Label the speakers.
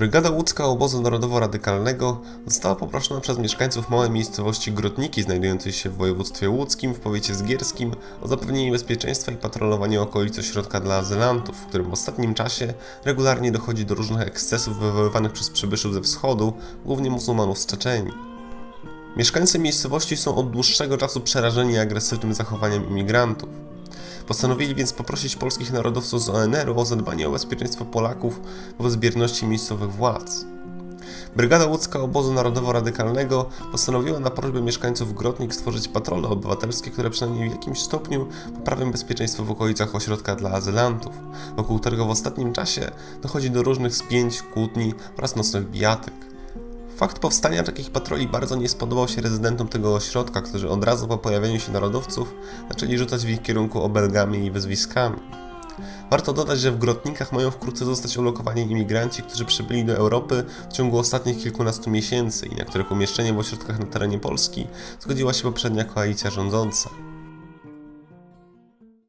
Speaker 1: Brygada łódzka obozu narodowo-radykalnego została poproszona przez mieszkańców małej miejscowości Grotniki, znajdującej się w województwie łódzkim w powiecie zgierskim, o zapewnienie bezpieczeństwa i patrolowanie okolic ośrodka dla azylantów, w którym w ostatnim czasie regularnie dochodzi do różnych ekscesów wywoływanych przez przybyszów ze wschodu, głównie muzułmanów z Czeczenii. Mieszkańcy miejscowości są od dłuższego czasu przerażeni agresywnym zachowaniem imigrantów. Postanowili więc poprosić polskich narodowców z ONR-u o zadbanie o bezpieczeństwo Polaków wobec bierności miejscowych władz. Brygada łódzka obozu narodowo-radykalnego postanowiła na prośbę mieszkańców Grotnik stworzyć patrole obywatelskie, które przynajmniej w jakimś stopniu poprawią bezpieczeństwo w okolicach ośrodka dla azylantów, wokół którego w ostatnim czasie dochodzi do różnych spięć, kłótni oraz nocnych bijatyk. Fakt powstania takich patroli bardzo nie spodobał się rezydentom tego ośrodka, którzy od razu po pojawieniu się narodowców zaczęli rzucać w ich kierunku obelgami i wyzwiskami. Warto dodać, że w Grotnikach mają wkrótce zostać ulokowani imigranci, którzy przybyli do Europy w ciągu ostatnich kilkunastu miesięcy i na których umieszczenie w ośrodkach na terenie Polski zgodziła się poprzednia koalicja rządząca.